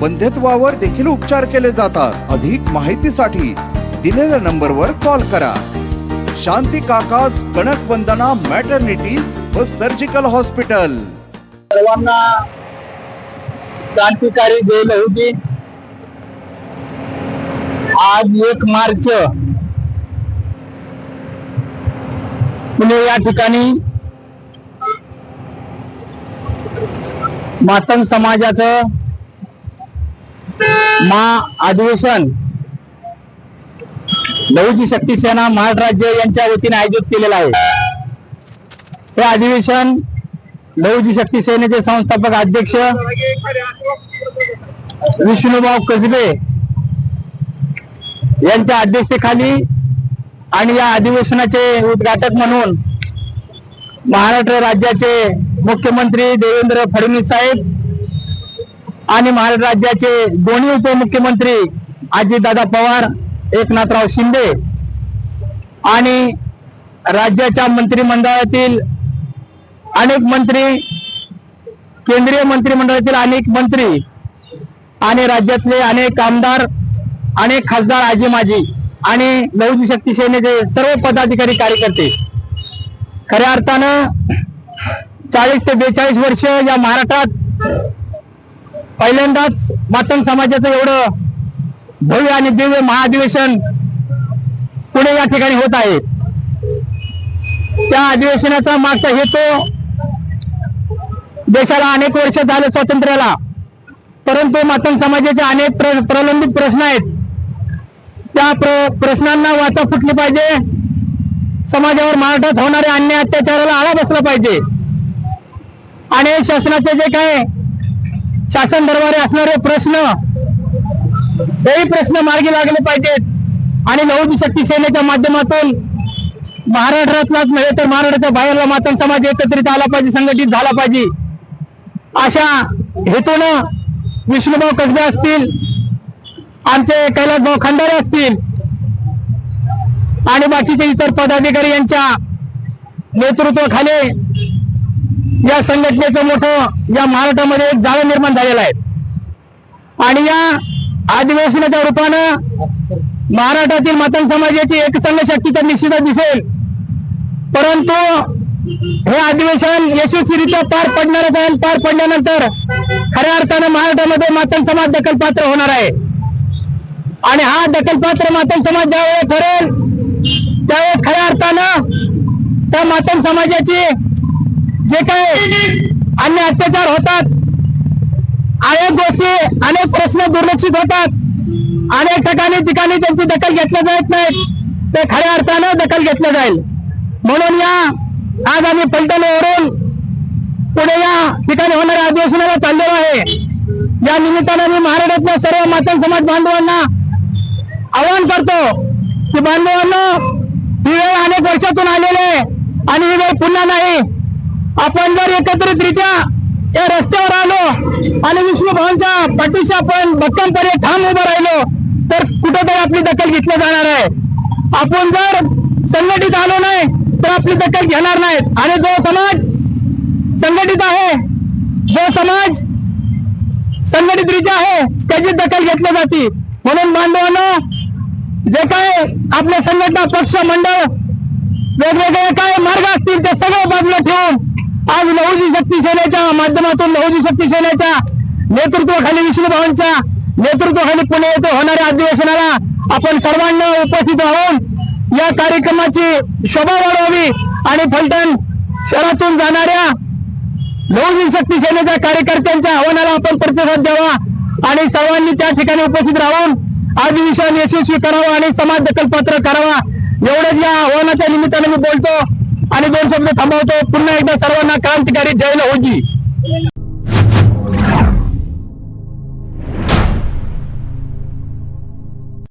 बंध्यत्वावर देखील उपचार केले जातात. अधिक माहितीसाठी दिलेल्या नंबरवर कॉल करा. शांती काकाज कणक वंदना मॅटर्निटी व सर्जिकल हॉस्पिटल सर्वांना क्रांतिकारी जय होती. आज एक मार्च. पुणे या ठिकाणी मातंग समाजाचं अधिवेशन. लहुजी शक्ती सेना महाराष्ट्र राज्य यांच्या वतीने आयोजित केलेलं आहे. हे अधिवेशन लहुजी शक्ती सेनेचे संस्थापक अध्यक्ष विष्णुभाऊ कसबे यांच्या अध्यक्षतेखाली आणि या अधिवेशनाचे उद्घाटक म्हणून महाराष्ट्र राज्याचे मुख्यमंत्री देवेंद्र फडणवीस साहेब आणि महाराष्ट्र राज्याचे दोन्ही उपमुख्यमंत्री अजितदादा पवार एकनाथराव शिंदे आणि राज्याच्या मंत्रिमंडळातील अनेक मंत्री केंद्रीय मंत्रिमंडळातील अनेक मंत्री आणि राज्यातले अनेक आमदार अनेक खासदार आजी माजी आणि लहुजी शक्ती सेनेचे सर्व पदाधिकारी कार्यकर्ते. खऱ्या अर्थानं चाळीस ते बेचाळीस वर्ष या महाराष्ट्रात पहिल्यांदाच मातंग समाजाचं एवढं भव्य आणि दिव्य महाअधिवेशन पुणे या ठिकाणी होत आहे. त्या अधिवेशनाचा मागचा हेतू देशाला अनेक वर्ष झालं स्वातंत्र्याला. परंतु मातंग समाजाचे अनेक प्र- प्रलंबित प्रश्न आहेत. त्या प्र प्रश्नांना वाचा फुटली पाहिजे. समाजावर महाराष्ट्रात होणाऱ्या अन्याय अत्याचाराला आळा बसला पाहिजे. आणि शासनाचे जे काय शासन दरबारी असणारे प्रश्न तेही प्रश्न मार्गी लागले पाहिजेत. आणि लहुजी शक्ती सेनेच्या माध्यमातून महाराष्ट्रातलाच नव्हे तर महाराष्ट्राच्या बाहेरला मातंग समाज एकत्रित आला पाहिजे संघटित झाला पाहिजे. अशा हेतूनं विष्णुभाऊ कसबे असतील आमचे कैलासभाऊ खंडारे असतील आणि बाकीचे इतर पदाधिकारी यांच्या नेतृत्वाखाली या संघटनेचं मोठं या महाराष्ट्रामध्ये एक जाळं निर्माण झालेलं आहे. आणि या अधिवेशनाच्या रूपानं महाराष्ट्रातील मतन समाजाची एकसंघ शक्ती तर निश्चितच दिसेल. परंतु हे अधिवेशन यशस्वीरित्या पार पडणारच आहे पार पडल्यानंतर खऱ्या अर्थानं महाराष्ट्रामध्ये मातन समाज दखलपात्र होणार आहे. आणि हा दखलपात्र मातन समाज ज्यावेळेस ठरेल त्यावेळेस खऱ्या अर्थानं त्या मातन समाजाची जे काय अन्य अत्याचार होतात अनेक गोष्टी अनेक प्रश्न दुर्लक्षित होतात. अनेक ठिकाणी ठिकाणी त्यांची दखल घेतल्या जात नाही. ते खऱ्या अर्थानं दखल घेतलं जाईल. म्हणून या आज आम्ही पलटणवरून पुढे या ठिकाणी होणाऱ्या अधिवेशनाला चाललेलो आहे. या निमित्तानं मी महाराष्ट्रातल्या सर्व मातंग समाज बांधवांना आवाहन करतो की बांधवांनो ही वेळ अनेक वर्षातून आलेली आहे आणि ही वेळ पुन्हा नाही. आपण जर एकत्रितरित्या या रस्त्यावर आलो आणि विष्णू भावांच्या पाठीशी आपण भक्कमपणे ठाम उभं राहिलो तर कुठेतरी आपली दखल घेतली जाणार आहे. आपण जर संघटित आलो नाही तर आपली दखल घेणार नाहीत. आणि जो समाज संघटित आहे जो समाज संघटितरित्या आहे त्याची दखल घेतली जाते. म्हणून बांधवांना जे काय आपल्या संघटना पक्ष मंडळ वेगवेगळे काय मार्ग असतील ते सगळे बाजूला ठेवून आज लहुजी शक्ती सेनेच्या माध्यमातून लहुजी शक्ती सेनेच्या नेतृत्वाखाली विष्णू नेतृत्वाखाली पुणे येथे होणाऱ्या अधिवेशनाला आपण सर्वांना उपस्थित राहून या कार्यक्रमाची शोभा वाढवावी आणि फलटण शहरातून जाणाऱ्या लहुजी शक्ती सेनेच्या कार्यकर्त्यांच्या आव्हानाला आपण प्रतिसाद द्यावा आणि सर्वांनी त्या ठिकाणी उपस्थित राहून अधिवेशन यशस्वी करावं आणि समाज दखलपत्र करावा. एवढंच या आव्हानाच्या निमित्ताने मी बोलतो. आणि दोन शब्द थांबवतो. पुन्हा एकदा सर्वांना क्रांतिकारी जयला लहुजी